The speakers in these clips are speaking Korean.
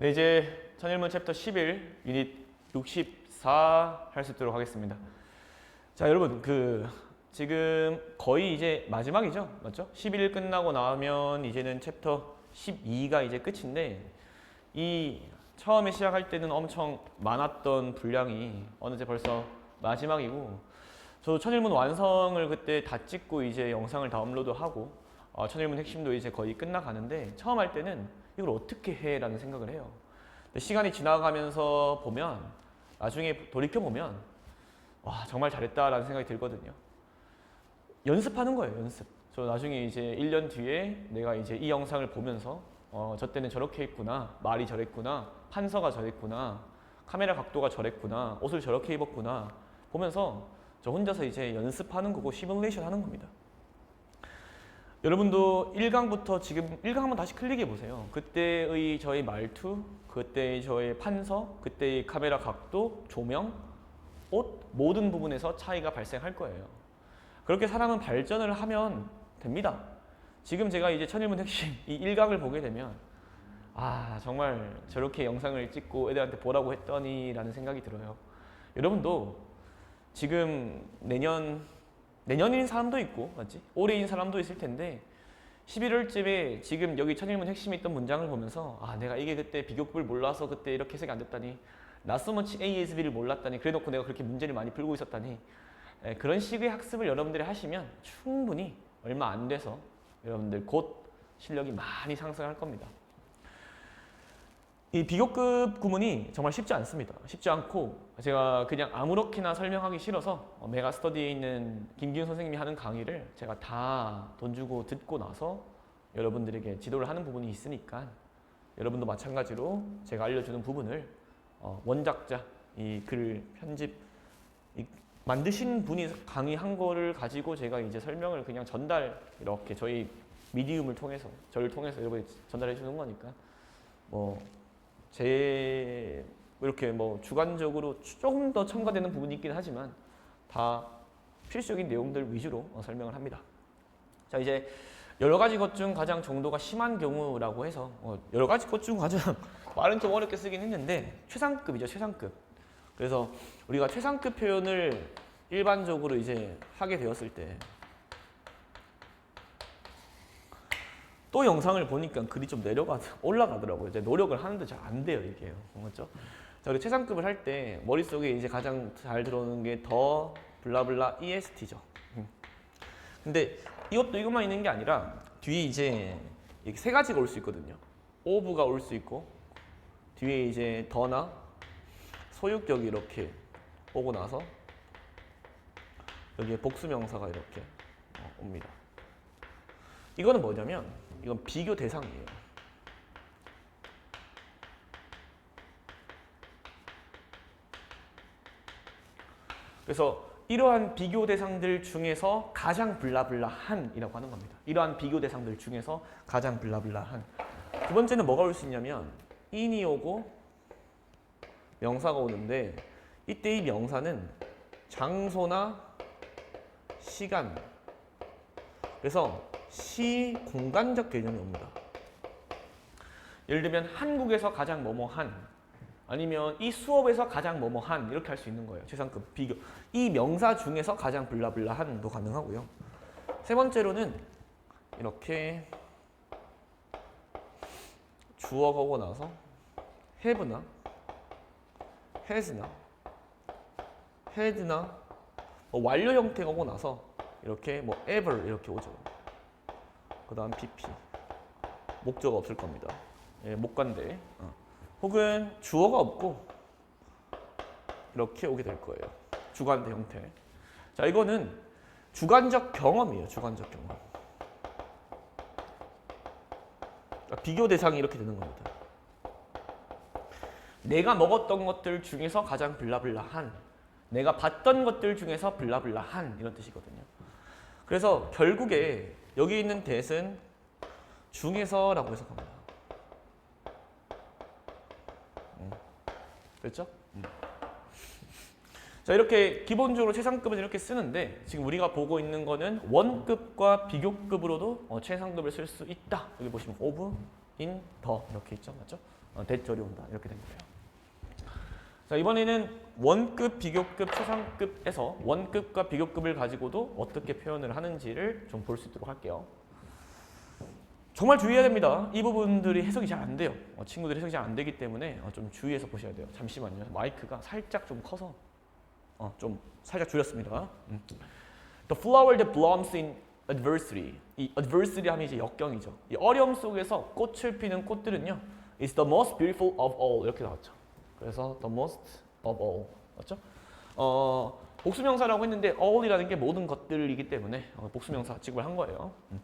네, 이제 천일문 챕터 11 유닛 64 할 수 있도록 하겠습니다. 자, 여러분 그 지금 거의 이제 마지막이죠. 맞죠? 11일 끝나고 나면 이제는 챕터 12가 이제 끝인데 이 처음에 시작할 때는 엄청 많았던 분량이 어느새 벌써 마지막이고 저도 천일문 완성을 그때 다 찍고 이제 영상을 다운로드하고 어, 천일문 핵심도 이제 거의 끝나가는데 처음 할 때는 이걸 어떻게 해 라는 생각을 해요. 시간이 지나가면서 보면 나중에 돌이켜 보면 와 정말 잘했다라는 생각이 들거든요. 연습하는 거예요, 연습. 저 나중에 이제 1년 뒤에 내가 이제 이 영상을 보면서 어, 저 때는 저렇게 했구나, 말이 저랬구나, 판서가 저랬구나, 카메라 각도가 저랬구나, 옷을 저렇게 입었구나 보면서 저 혼자서 이제 연습하는 거고 시뮬레이션 하는 겁니다. 여러분도 1강부터 지금 1강 한번 다시 클릭해 보세요. 그때의 저의 말투, 그때의 저의 판서, 그때의 카메라 각도, 조명, 옷 모든 부분에서 차이가 발생할 거예요. 그렇게 사람은 발전을 하면 됩니다. 지금 제가 이제 천일문 핵심 이 1강을 보게 되면 아 정말 저렇게 영상을 찍고 애들한테 보라고 했더니 라는 생각이 들어요. 여러분도 지금 내년 내년인 사람도 있고 맞지? 올해인 사람도 있을 텐데 11월쯤에 지금 여기 천일문 핵심이 있던 문장을 보면서 아 내가 이게 그때 비교급을 몰라서 그때 이렇게 해석이 안 됐다니 나스머치 ASB를 몰랐다니 그래놓고 내가 그렇게 문제를 많이 풀고 있었다니 에, 그런 식의 학습을 여러분들이 하시면 충분히 얼마 안 돼서 여러분들 곧 실력이 많이 상승할 겁니다. 이 비교급 구문이 정말 쉽지 않습니다. 쉽지 않고 제가 그냥 아무렇게나 설명하기 싫어서 어, 메가 스터디에 있는 김기훈 선생님이 하는 강의를 제가 다 돈 주고 듣고 나서 여러분들에게 지도를 하는 부분이 있으니까 여러분도 마찬가지로 제가 알려주는 부분을 어, 원작자 이 글 편집 이 만드신 분이 강의한 거를 가지고 제가 이제 설명을 그냥 전달 이렇게 저희 미디움을 통해서 저를 통해서 여러분이 전달해 주는 거니까 뭐제 이렇게 뭐 주관적으로 조금 더 첨가되는 부분이 있긴 하지만 다 필수적인 내용들 위주로 어, 설명을 합니다. 자 이제 여러 가지 것 중 가장 정도가 심한 경우라고 해서 어, 여러 가지 것 중 가장 말은 좀 어렵게 쓰긴 했는데 최상급이죠 최상급. 그래서 우리가 최상급 표현을 일반적으로 이제 하게 되었을 때 또 영상을 보니까 글이 좀 내려가 올라가더라고요. 이제 노력을 하는데 잘 안 돼요 이게 맞죠? 자 우리 최상급을 할 때 머릿속에 이제 가장 잘 들어오는 게 더 블라블라 EST죠. 근데 이것도 이것만 있는 게 아니라 뒤에 이제 이렇게 세 가지가 올 수 있거든요. 오브가 올 수 있고 뒤에 이제 더나 소유격이 이렇게 오고 나서 여기에 복수명사가 이렇게 어, 옵니다. 이거는 뭐냐면 이건 비교 대상이에요. 그래서 이러한 비교 대상들 중에서 가장 블라블라한이라고 하는 겁니다. 이러한 비교 대상들 중에서 가장 블라블라한. 두 번째는 뭐가 올 수 있냐면 in이 오고 명사가 오는데 이때 이 명사는 장소나 시간 그래서 시 공간적 개념이 옵니다. 예를 들면 한국에서 가장 뭐뭐한 아니면 이 수업에서 가장 뭐뭐한 이렇게 할 수 있는 거예요. 최상급 비교. 이 명사 중에서 가장 블라블라한도 가능하고요. 세 번째로는 이렇게 주어가 오고 나서 have나 has나 had나 뭐 완료 형태가 오고 나서 이렇게 뭐 ever 이렇게 오죠. 그 다음 pp 목적 없을 겁니다. 예, 목관대. 어. 혹은 주어가 없고 이렇게 오게 될 거예요. 주관대 형태. 자, 이거는 주관적 경험이에요. 주관적 경험. 그러니까 비교 대상이 이렇게 되는 겁니다. 내가 먹었던 것들 중에서 가장 블라블라한, 내가 봤던 것들 중에서 블라블라한 이런 뜻이거든요. 그래서 결국에 여기 있는 대은 중에서라고 해석합니다. 됐죠? 음. 자 이렇게 기본적으로 최상급은 이렇게 쓰는데 지금 우리가 보고 있는 거는 원급과 비교급으로도 어, 최상급을 쓸 수 있다. 여기 보시면 오브 in 더 이렇게 있죠, 맞죠? 어, 대절이 온다 이렇게 된 거예요. 자 이번에는 원급, 비교급, 최상급에서 원급과 비교급을 가지고도 어떻게 표현을 하는지를 좀 볼 수 있도록 할게요. 정말 주의해야 됩니다. 이 부분들이 해석이 잘 안 돼요. 어, 친구들이 해석이 잘 안 되기 때문에 어, 좀 주의해서 보셔야 돼요. 잠시만요. 마이크가 살짝 좀 커서 어, 좀 살짝 줄였습니다. 음. The flower that blooms in adversity. 이 adversity 하면 이제 역경이죠. 이 어려움 속에서 꽃을 피는 꽃들은요, is the most beautiful of all 이렇게 나왔죠. 그래서 the most of all 맞죠? 어, 복수명사라고 했는데 all이라는 게 모든 것들이기 때문에 어, 복수명사 취급을 한 거예요. 음.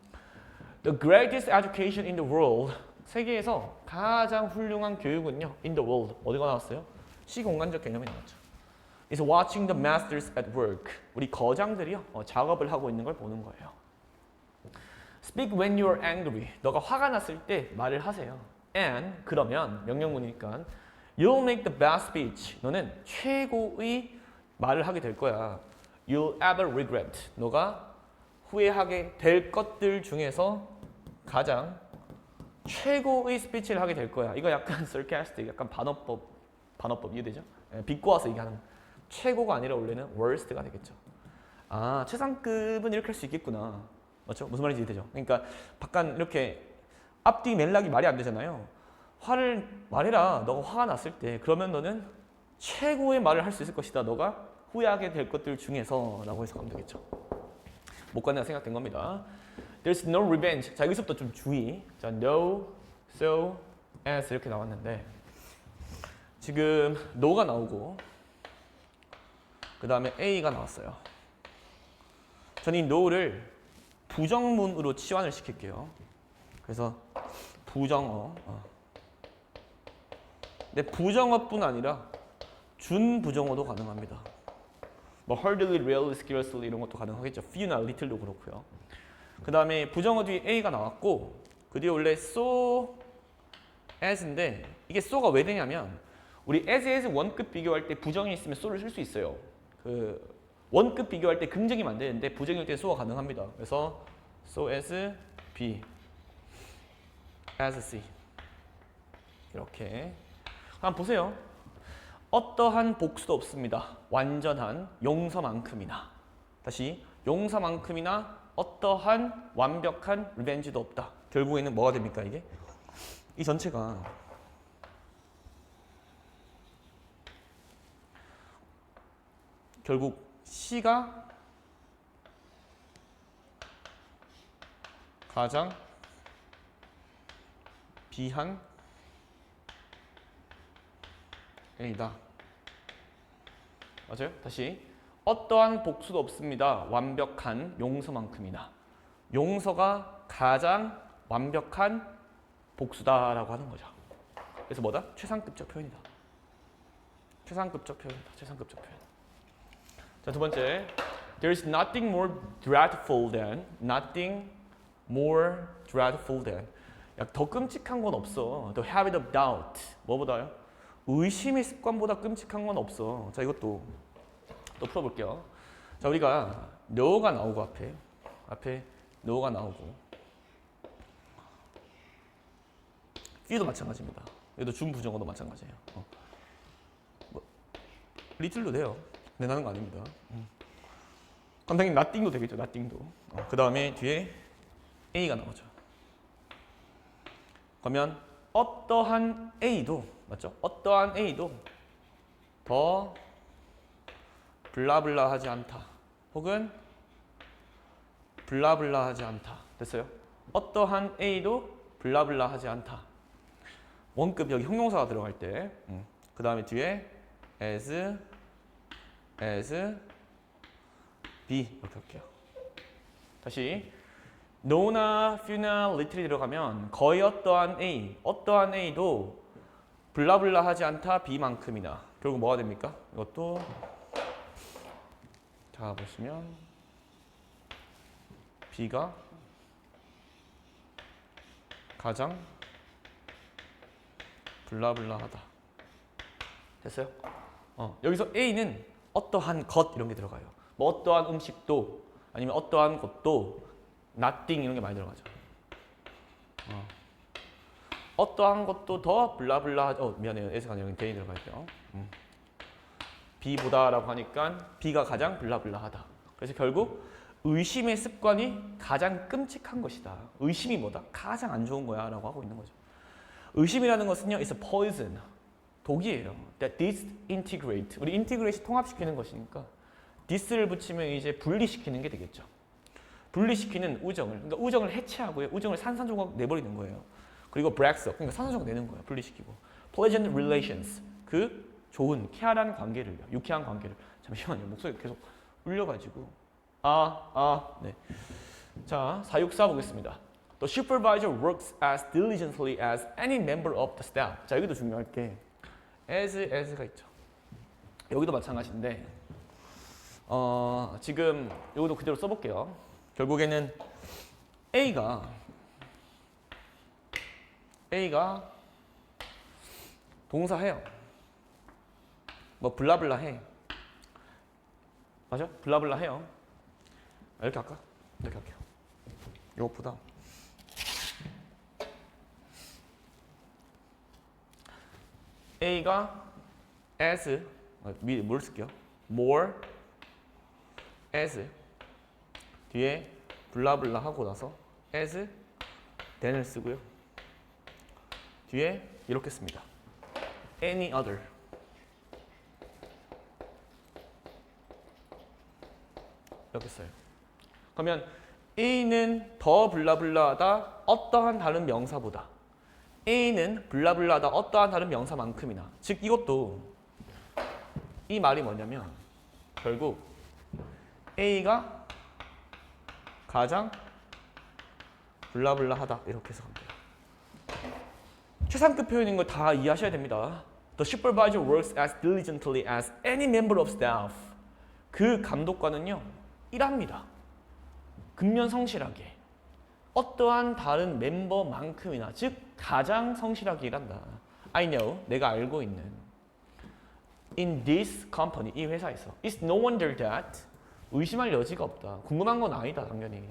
The greatest education in the world. 세계에서 가장 훌륭한 교육은요, in the world. 어디가 나왔어요? 시공간적 개념이 나왔죠. is watching the masters at work. 우리 거장들이요, 어, 작업을 하고 있는 걸 보는 거예요. Speak when you are angry. 너가 화가 났을 때 말을 하세요. And 그러면 명령문이니까 you'll make the best speech. 너는 최고의 말을 하게 될 거야. You'll ever regret. 너가 후회하게 될 것들 중에서 가장 최고의 스피치를 하게 될 거야. 이거 약간 sarcastic, 약간 반어법, 반어법 이해되죠? 예, 비꼬아서 얘기하는 최고가 아니라 원래는 worst가 되겠죠. 아 최상급은 이렇게 할 수 있겠구나. 맞죠? 무슨 말인지 이해되죠? 그러니까 약간 이렇게 앞뒤 맥락이 말이 안 되잖아요. 화를 말해라. 너가 화가 났을 때 그러면 너는 최고의 말을 할 수 있을 것이다. 너가 후회하게 될 것들 중에서 라고 해석하면 되겠죠. 못 간다 생각된 겁니다. There's no revenge. 자 여기서부터 좀 주의. 자 no, so, as 이렇게 나왔는데 지금 no가 나오고 그 다음에 a가 나왔어요. 저는 이 no를 부정문으로 치환을 시킬게요. 그래서 부정어. 어. 근데 부정어뿐 아니라 준부정어도 가능합니다. 뭐 hardly, rarely, scarcely 이런 것도 가능하겠죠. few나 little도 그렇고요. 그 다음에 부정어 뒤에 a가 나왔고 그 뒤에 원래 so, as인데 이게 so가 왜 되냐면 우리 as, as 원급 비교할 때 부정이 있으면 so를 쓸 수 있어요. 그 원급 비교할 때 긍정이면 안 되는데 부정일 때 so가 가능합니다. 그래서 so as b, as c 이렇게 한번 보세요. 어떠한 복수도 없습니다. 완전한 용서만큼이나 다시 용서만큼이나 어떠한 완벽한 리벤지도 없다. 결국에는 뭐가 됩니까 이게? 이 전체가 결국 C가 가장 비한 A다. 맞아요? 다시 어떠한 복수도 없습니다. 완벽한 용서만큼이나 용서가 가장 완벽한 복수다라고 하는 거죠. 그래서 뭐다? 최상급적 표현이다. 최상급적 표현이다. 최상급적 표현. 자, 두 번째. There's nothing more dreadful than nothing more dreadful than 야, 더 끔찍한 건 없어. The habit of doubt. 뭐보다요? 의심의 습관보다 끔찍한 건 없어. 자, 이것도 또 풀어볼게요. 자, 우리가 no가 나오고 앞에 앞에 no가 나오고 few도 마찬가지입니다. 얘도 준 부정어도 마찬가지예요. 어. 뭐, 리틀도 돼요. 근데 나는 거 아닙니다. 음. 당연히 nothing도 되겠죠. nothing도. 어, 그 다음에 뒤에 a가 나오죠. 그러면 어떠한 a도 맞죠? 어떠한 a도 더 블라블라 하지 않다. 혹은 블라블라 하지 않다. 됐어요? 어떠한 a도 블라블라 하지 않다. 원급 여기 형용사가 들어갈 때, 음. 그 다음에 뒤에 as, as, be 이렇게 할게요. 다시 no나 few나 little이 들어가면 거의 어떠한 a, 어떠한 a도 블라블라 하지 않다 b만큼이나 결국 뭐가 됩니까? 이것도 자 보시면 b가 가장 블라블라하다 됐어요? 어, 여기서 a는 어떠한 것 이런 게 들어가요. 뭐 어떠한 음식도 아니면 어떠한 것도 nothing 이런 게 많이 들어가죠. 어. 어떠한 것도 더 블라블라 어 미안해요 S가 아니라 대이 들어갈게요 음. B보다라고 하니까 B가 가장 블라블라하다. 그래서 결국 의심의 습관이 가장 끔찍한 것이다. 의심이 뭐다? 가장 안 좋은 거야 라고 하고 있는 거죠. 의심이라는 것은요 is a poison. 독이에요. That disintegrate. 우리 인티그레이트 통합시키는 것이니까 this를 붙이면 이제 분리시키는 게 되겠죠. 분리시키는 우정을. 그러니까 우정을 해체하고요 우정을 산산조각 내버리는 거예요. 그리고 breaks up. 그러니까 산산조각 내는 거예요. 분리시키고. Pleasant relations. 그 좋은 쾌활한 관계를 유쾌한 관계를. 잠시만요. 목소리 계속 울려가지고. 아 아 네 자 464 보겠습니다. The supervisor works as diligently as any member of the staff. 자 여기도 중요할 게. As as가 있죠. 여기도 마찬가지인데 어 지금 여기도 그대로 써볼게요. 결국에는 A가 A가 동사해요. 뭐 블라블라 해. 맞아? 블라블라 해요. 이렇게 할까? 이렇게 할게요. 이것보다 A가 as 뭘 쓸게요? more as 뒤에 블라블라 하고 나서 as then을 쓰고요. 뒤에 이렇게 씁니다. any other 이렇게 써요. 그러면 A는 더 블라블라하다 어떠한 다른 명사보다 A는 블라블라하다 어떠한 다른 명사만큼이나 즉 이것도 이 말이 뭐냐면 결국 A가 가장 블라블라하다 이렇게 해서 갑니다. 최상급 표현인 거다 이해하셔야 됩니다. The supervisor works as diligently as any member of staff. 그 감독관은요 일합니다. 근면 성실하게 어떠한 다른 멤버만큼이나 즉 가장 성실하게 일한다. I know 내가 알고 있는 in this company 이 회사에서 it's no wonder that 의심할 여지가 없다. 궁금한 건 아니다 당연히.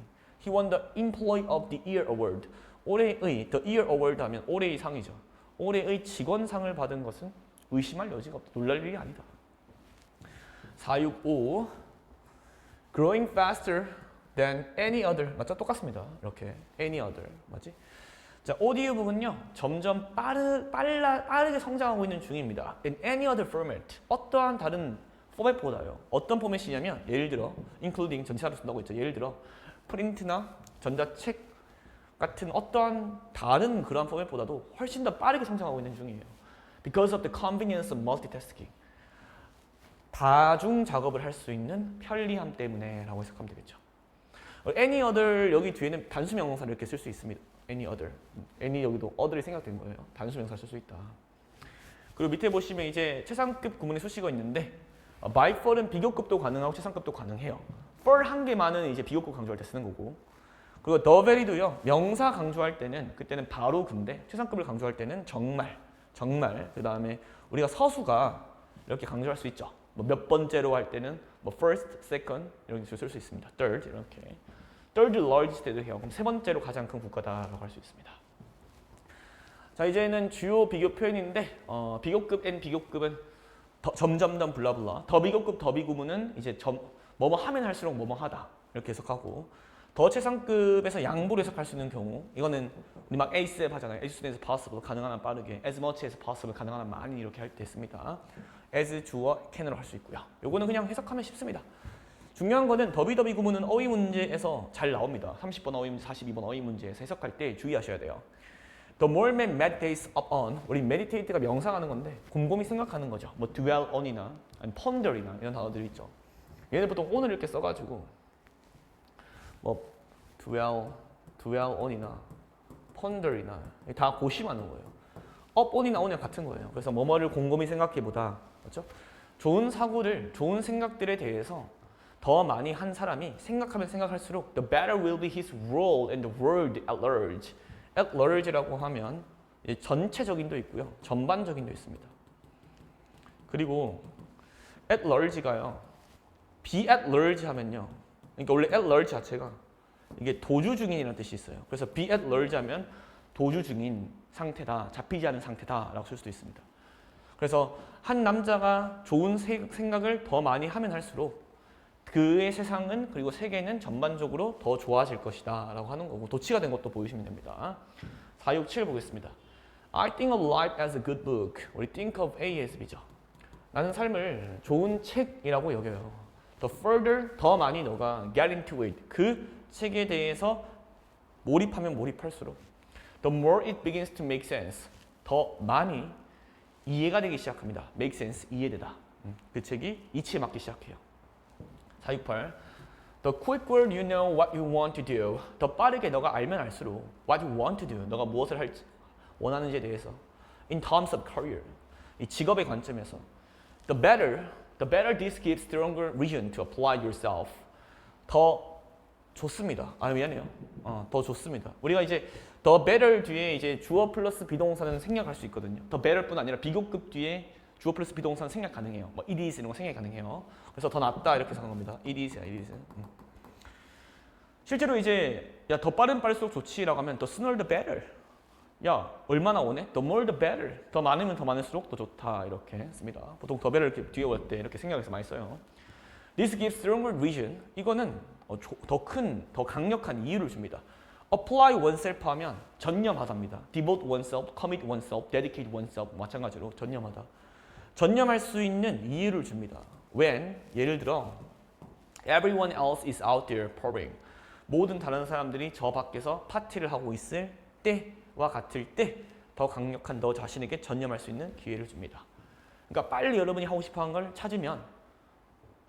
He won the Employee of the Year Award. 올해의 The Year Award 하면 올해의 상이죠. 올해의 직원상을 받은 것은 의심할 여지가 없다. 놀랄 일이 아니다. 465 Growing faster than any other 맞죠? 똑같습니다. 이렇게 any other 맞지? 자 오디오 부분요 점점 빠르 빨라 빠르게 성장하고 있는 중입니다. In any other format 어떠한 다른 포맷보다요. 어떤 포맷이냐면 예를 들어 including 전체로 쓴다고 했죠. 예를 들어 프린트나 전자책 같은 어떠한 다른 그러한 포맷보다도 훨씬 더 빠르게 성장하고 있는 중이에요. Because of the convenience of multitasking. 다중 작업을 할 수 있는 편리함 때문에 라고 해석하면 되겠죠. any other 여기 뒤에는 단수 명사를 이렇게 쓸 수 있습니다. any other. any 여기도 other이 생각된 거예요. 단수 명사 쓸 수 있다. 그리고 밑에 보시면 이제 최상급 구문의 수식어 있는데 어, by for은 비교급도 가능하고 최상급도 가능해요. for 한 개만은 이제 비교급 강조할 때 쓰는 거고 그리고 the very도요 명사 강조할 때는 그때는 바로 근데 최상급을 강조할 때는 정말 정말 그 다음에 우리가 서수가 이렇게 강조할 수 있죠. 뭐 몇 번째로 할 때는 뭐 first, second 이런 식으로 쓸 수 있습니다. third 이렇게 third largest 때도 해요. 그럼 세 번째로 가장 큰 국가다라고 할 수 있습니다. 자 이제는 주요 비교 표현인데 어, 비교급 n 비교급은 더, 점점 더 블라블라 더 비교급 더 비구문은 이제 점 뭐뭐 하면 할수록 뭐뭐 하다 이렇게 해석하고 더 최상급에서 양보를 해석할 수 있는 경우 이거는 우리 막 ASAP 하잖아요. as possible 가능한 한 빠르게 as much as possible 가능한 한 많이 이렇게 할 때 씁니다. As 주어 can으로 할 수 있고요. 요거는 그냥 해석하면 쉽습니다. 중요한 거는 더비더비 구문은 어휘 문제에서 잘 나옵니다. 30번 어휘 문제, 42번 어휘 문제에서 해석할 때 주의하셔야 돼요. The more man meditates upon 우리 meditate가 명상하는 건데 곰곰이 생각하는 거죠. 뭐 dwell on이나 ponder이나 이런 단어들이 있죠. 얘는 보통 on을 이렇게 써가지고 뭐 dwell, dwell on이나 ponder이나 다 고심하는 거예요. up on이나 on이랑 같은 거예요. 그래서 뭐뭐를 곰곰이 생각해보다 그렇죠? 좋은 사고를, 좋은 생각들에 대해서 더 많이 한 사람이 생각하면 생각할수록 the better will be his role in the world at large. at large라고 하면 전체적인도 있고요, 전반적인도 있습니다. 그리고 at large가요, be at large 하면요, 그러니까 원래 at large 자체가 이게 도주 중인이라는 뜻이 있어요. 그래서 be at large 하면 도주 중인, 상태다, 잡히지 않은 상태다라고 쓸 수도 있습니다. 그래서 한 남자가 좋은 세- 생각을 더 많이 하면 할수록 그의 세상은 그리고 세계는 전반적으로 더 좋아질 것이다 라고 하는 거고 도치가 된 것도 보이시면 됩니다. 467 보겠습니다. I think of life as a good book. 우리 think of ASB죠. 나는 삶을 좋은 책이라고 여겨요. The further 더 많이 너가 get into it 그 책에 대해서 몰입하면 몰입할수록 the more it begins to make sense 더 많이 이해가 되기 시작합니다. make sense 이해되다. 음, 그 책이 이치에 맞기 시작해요. 468 The quicker you know what you want to do 더 빠르게 너가 알면 알수록 what you want to do 너가 무엇을 할지 원하는지에 대해서 in terms of career 이 직업의 관점에서 the better the better this gives stronger reason to apply yourself 더 좋습니다. 아 미안해요. 어, 더 좋습니다. 우리가 이제 the better 뒤에 이제 주어 플러스 비동사는 생략할 수 있거든요. the better뿐 아니라 비교급 뒤에 주어 플러스 비동사는 생략 가능해요. 뭐 it is 이런 거 생략 가능해요. 그래서 더 낫다 이렇게 생각한 겁니다. it is, it is. 음. 실제로 이제 야 더 빠른 빠를수록 좋지라고 하면 the sooner the better. 야 얼마나 원해? The more the better. 더 많으면 더 많을수록 더 좋다 이렇게 씁니다. 보통 더 better 이렇게 뒤에 올 때 이렇게 생각해서 많이 써요. This gives stronger reason. 이거는 어, 더 큰, 더 강력한 이유를 줍니다. Apply oneself 하면 전념하다입니다. Devote oneself, commit oneself, dedicate oneself 마찬가지로 전념하다. 전념할 수 있는 이유를 줍니다. When 예를 들어 everyone else is out there partying. 모든 다른 사람들이 저 밖에서 파티를 하고 있을 때와 같을 때 더 강력한 너 자신에게 전념할 수 있는 기회를 줍니다. 그러니까 빨리 여러분이 하고 싶어 하는 걸 찾으면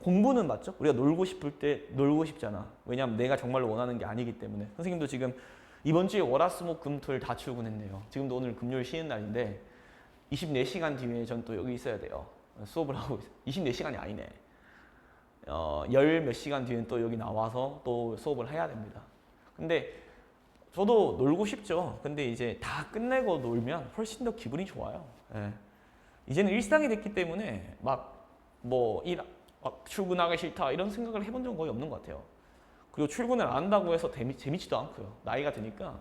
공부는 맞죠? 우리가 놀고 싶을 때 놀고 싶잖아. 왜냐하면 내가 정말로 원하는 게 아니기 때문에. 선생님도 지금 이번 주에 월화수목금토일 다 출근했네요. 지금도 오늘 금요일 쉬는 날인데 24시간 뒤에 전 또 여기 있어야 돼요. 수업을 하고 있어요. 24시간이 아니네. 어, 열 몇 시간 뒤엔 또 여기 나와서 또 수업을 해야 됩니다. 근데 저도 놀고 싶죠. 근데 이제 다 끝내고 놀면 훨씬 더 기분이 좋아요. 예. 이제는 일상이 됐기 때문에 막 뭐 일, 막 출근하기 싫다 이런 생각을 해본 적은 거의 없는 것 같아요. 그리고 출근을 안 한다고 해서 재미, 재밌지도 않고요. 나이가 드니까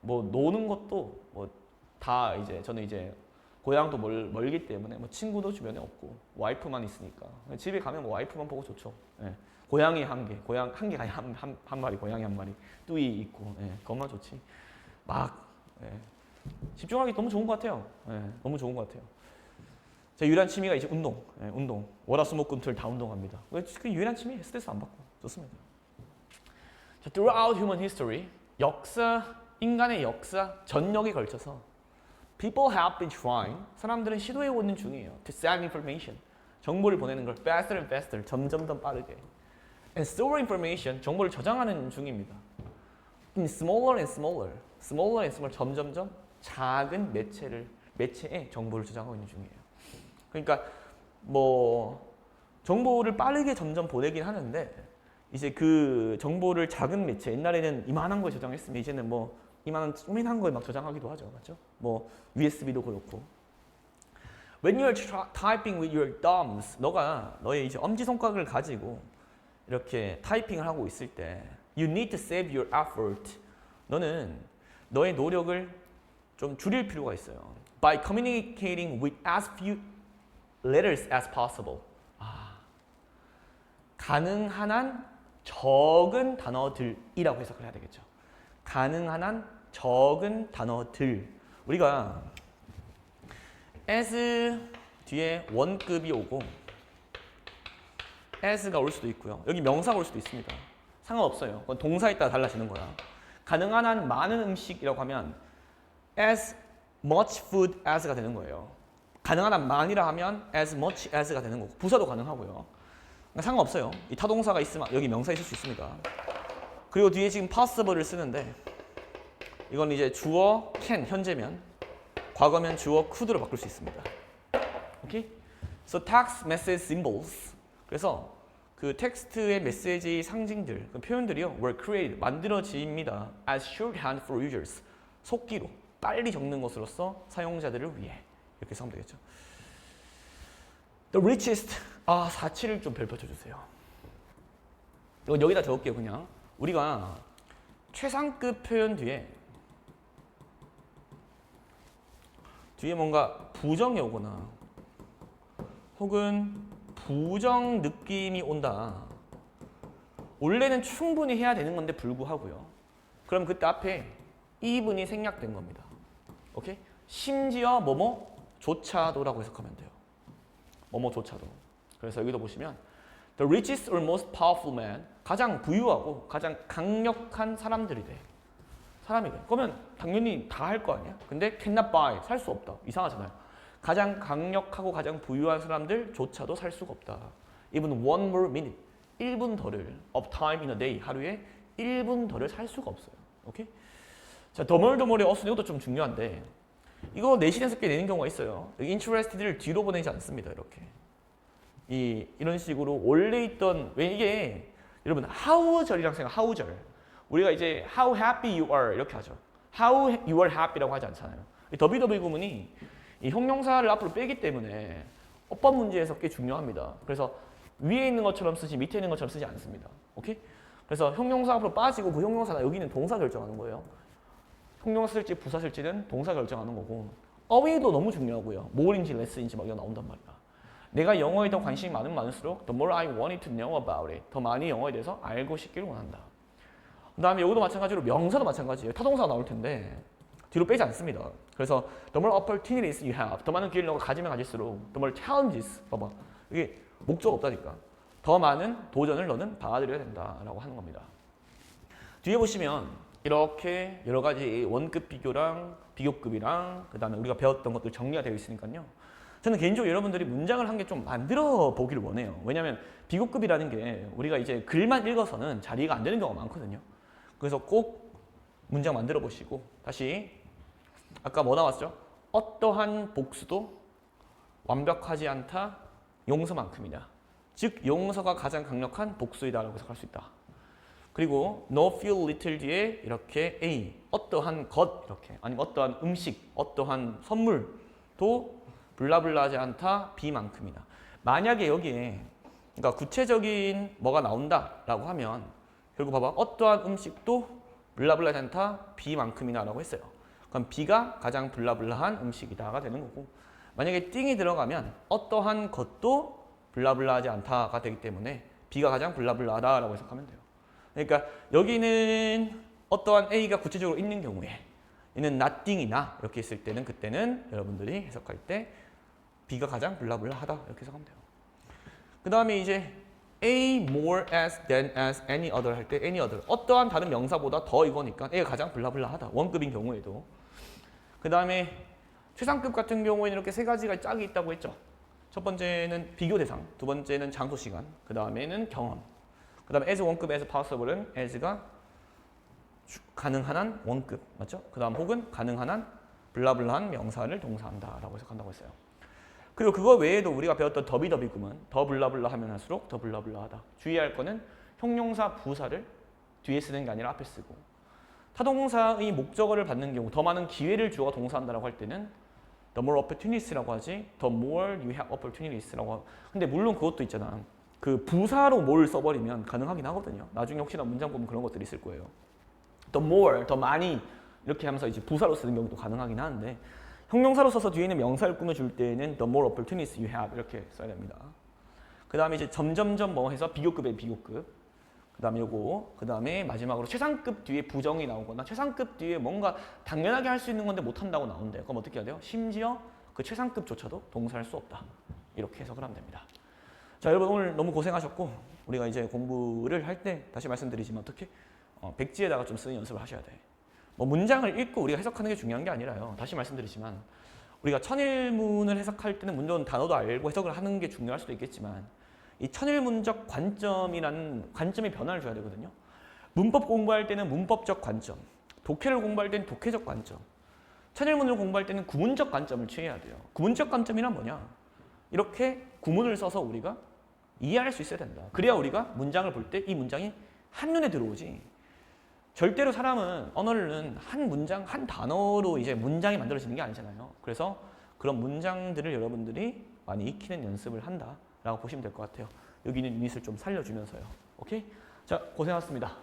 뭐 노는 것도 뭐 다 이제 저는 이제 고향도 멀, 멀기 때문에 뭐 친구도 주변에 없고 와이프만 있으니까 집에 가면 뭐 와이프만 보고 좋죠. 예. 고양이 한 개, 고양 한 개가 한, 한, 한 마리, 고양이 한 마리, 뚜이 있고 예. 그것만 좋지. 막 예. 집중하기 너무 좋은 것 같아요. 예. 너무 좋은 것 같아요. 제 유일한 취미가 이제 운동, 예, 운동. 월화수목금토일 다 운동합니다. 그 유일한 취미 스트레스 안 받고 좋습니다. 자, throughout human history, 역사, 인간의 역사 전역에 걸쳐서 people have been trying, 사람들은 시도해 오는 중이에요. to send information, 정보를 보내는 걸 faster and faster, 점점 더 빠르게. and store information, 정보를 저장하는 중입니다. in smaller and smaller, smaller and smaller, 점점점 작은 매체를 매체에 정보를 저장하고 있는 중이에요. 그러니까 뭐 정보를 빠르게 점점 보내긴 하는데 이제 그 정보를 작은 매체 옛날에는 이만한 걸 저장했으면 이제는 뭐 이만한 쪼민한 걸 막 저장하기도 하죠, 맞죠? 뭐 USB도 그렇고. When you're typing with your thumbs, 너가 너의 이제 엄지 손가락을 가지고 이렇게 타이핑을 하고 있을 때, you need to save your effort. 너는 너의 노력을 좀 줄일 필요가 있어요. By communicating with as few letters as possible. 아, 가능한 한 적은 단어들이라고 해석을 해야 되겠죠. 가능한 한 적은 단어들. 우리가 as 뒤에 원급이 오고 as가 올 수도 있고요. 여기 명사가 올 수도 있습니다. 상관없어요. 그건 동사에 따라 달라지는 거야. 가능한 한 많은 음식이라고 하면 as much food as가 되는 거예요. 가능한 한 많이라 하면 as much as가 되는 거고 부사도 가능하고요. 그러니까 상관없어요. 이 타동사가 있으면 여기 명사 있을 수 있습니다. 그리고 뒤에 지금 possible을 쓰는데 이건 이제 주어 can 현재면 과거면 주어 could로 바꿀 수 있습니다. 오케이? So text message symbols 그래서 그 텍스트의 메시지 상징들, 그 표현들이요 were created 만들어집니다 as shorthand for users 속기로 빨리 적는 것으로서 사용자들을 위해 이렇게 쓰면 되겠죠. The richest 아 47을 좀 별표 쳐주세요. 이건 여기다 적을게요 그냥 우리가 최상급 표현 뒤에 뒤에 뭔가 부정이 오거나 혹은 부정 느낌이 온다. 원래는 충분히 해야 되는 건데 불구하고요. 그럼 그때 앞에 이분이 생략된 겁니다. 오케이? 심지어 뭐뭐 조차도라고 해석하면 돼요. 뭐뭐조차도. 그래서 여기도 보시면 The richest or most powerful man 가장 부유하고 가장 강력한 사람들이 돼. 사람이 돼. 그러면 당연히 다 할 거 아니야? 근데 cannot buy 살 수 없다. 이상하잖아요. 가장 강력하고 가장 부유한 사람들조차도 살 수가 없다. Even one more minute 1분 더를 of time in a day 하루에 1분 더를 살 수가 없어요. 오케이? 자, 더멀더멀의 어순 이것도 좀 중요한데 이거 내신에서 꽤 내는 경우가 있어요. interested를 뒤로 보내지 않습니다. 이렇게. 이 이런 식으로 원래 있던 왜 이게 여러분 how절이랑 생각 how절 우리가 이제 how happy you are 이렇게 하죠. how you are happy라고 하지 않잖아요. 이 더비더비 구문이 이 형용사를 앞으로 빼기 때문에 어법 문제에서 꽤 중요합니다. 그래서 위에 있는 것처럼 쓰지 밑에 있는 것처럼 쓰지 않습니다. 오케이? 그래서 형용사 앞으로 빠지고 그 형용사가 여기는 동사 결정하는 거예요. 형용사 쓸지 부사 쓸지는 동사 결정하는 거고 어휘도 너무 중요하고요. more인지 less인지 막 이거 나온단 말이야. 내가 영어에 더 관심이 많으면 많을수록 the more I wanted to know about it 더 많이 영어에 대해서 알고 싶기를 원한다. 그 다음에 여기도 마찬가지로 명사도 마찬가지예요. 타동사가 나올 텐데 뒤로 빼지 않습니다. 그래서 the more opportunities you have 더 많은 기회를 너가 가지면 가질수록 the more challenges 봐봐 이게 목적 없다니까 더 많은 도전을 너는 받아들여야 된다라고 하는 겁니다. 뒤에 보시면 이렇게 여러 가지 원급 비교랑 비교급이랑 그 다음에 우리가 배웠던 것들 정리가 되어 있으니까요. 저는 개인적으로 여러분들이 문장을 한 개 좀 만들어 보기를 원해요. 왜냐하면 비교급이라는 게 우리가 이제 글만 읽어서는 자리가 안 되는 경우가 많거든요. 그래서 꼭 문장 만들어 보시고 다시 아까 뭐 나왔죠? 어떠한 복수도 완벽하지 않다 용서만큼이냐. 즉 용서가 가장 강력한 복수이다라고 해석할 수 있다. 그리고 no feel little 뒤에 이렇게 a 어떠한 것 이렇게 아니면 어떠한 음식 어떠한 선물도 블라블라하지 않다 b만큼이다. 만약에 여기에 그러니까 구체적인 뭐가 나온다라고 하면 결국 봐봐 어떠한 음식도 블라블라하지 않다 b만큼이나라고 했어요. 그럼 b가 가장 블라블라한 음식이다가 되는 거고 만약에 띵이 들어가면 어떠한 것도 블라블라하지 않다가 되기 때문에 b가 가장 블라블라하다라고 해석하면 돼요. 그러니까 여기는 어떠한 a가 구체적으로 있는 경우에 얘는 nothing이나 이렇게 있을 때는 그때는 여러분들이 해석할 때 b가 가장 블라블라하다 이렇게 해석하면 돼요. 그 다음에 이제 a more as than as any other 할 때 any other 어떠한 다른 명사보다 더 이거니까 a가 가장 블라블라하다 원급인 경우에도 그 다음에 최상급 같은 경우에는 이렇게 세 가지가 짝이 있다고 했죠. 첫 번째는 비교 대상, 두 번째는 장소 시간, 그 다음에는 경험. 그 다음에 as 원급, as possible은 as가 가능한 한 원급, 맞죠? 그 다음 혹은 가능한 한 블라블라한 명사를 동사한다 라고 해석한다고 했어요. 그리고 그거 외에도 우리가 배웠던 더비더비 구문, 더 블라블라 하면 할수록 더 블라블라하다. 주의할 거는 형용사 부사를 뒤에 쓰는 게 아니라 앞에 쓰고 타동사의 목적어를 받는 경우 더 많은 기회를 주어가 동사한다라고 할 때는 the more opportunities라고 하지 the more you have opportunities라고 근데 물론 그것도 있잖아 그 부사로 뭘 써버리면 가능하긴 하거든요. 나중에 혹시나 문장 보면 그런 것들이 있을 거예요. the more, 더 많이 이렇게 하면서 이제 부사로 쓰는 경우도 가능하긴 하는데 형용사로 써서 뒤에 있는 명사를 꾸며줄 때는 the more opportunities you have 이렇게 써야 됩니다. 그 다음에 이제 점점점 뭐 해서 비교급의 비교급. 그 다음에 요거 그 다음에 마지막으로 최상급 뒤에 부정이 나오거나 최상급 뒤에 뭔가 당연하게 할 수 있는 건데 못한다고 나온대요 그럼 어떻게 해야 돼요? 심지어 그 최상급조차도 동사할 수 없다. 이렇게 해석을 하면 됩니다 자 여러분 오늘 너무 고생하셨고 우리가 이제 공부를 할 때 다시 말씀드리지만 어떻게 어, 백지에다가 좀 쓰는 연습을 하셔야 돼. 뭐 문장을 읽고 우리가 해석하는 게 중요한 게 아니라요. 다시 말씀드리지만 우리가 천일문을 해석할 때는 문론 단어도 알고 해석을 하는 게 중요할 수도 있겠지만 이 천일문적 관점이라는 관점의 변화를 줘야 되거든요. 문법 공부할 때는 문법적 관점, 독해를 공부할 때는 독해적 관점, 천일문을 공부할 때는 구문적 관점을 취해야 돼요. 구문적 관점이란 뭐냐? 이렇게 구문을 써서 우리가 이해할 수 있어야 된다. 그래야 우리가 문장을 볼 때 이 문장이 한눈에 들어오지. 절대로 사람은 언어는 한 문장, 한 단어로 이제 문장이 만들어지는 게 아니잖아요. 그래서 그런 문장들을 여러분들이 많이 익히는 연습을 한다라고 보시면 될 것 같아요. 여기는 유닛을 좀 살려주면서요. 오케이? 자, 고생하셨습니다.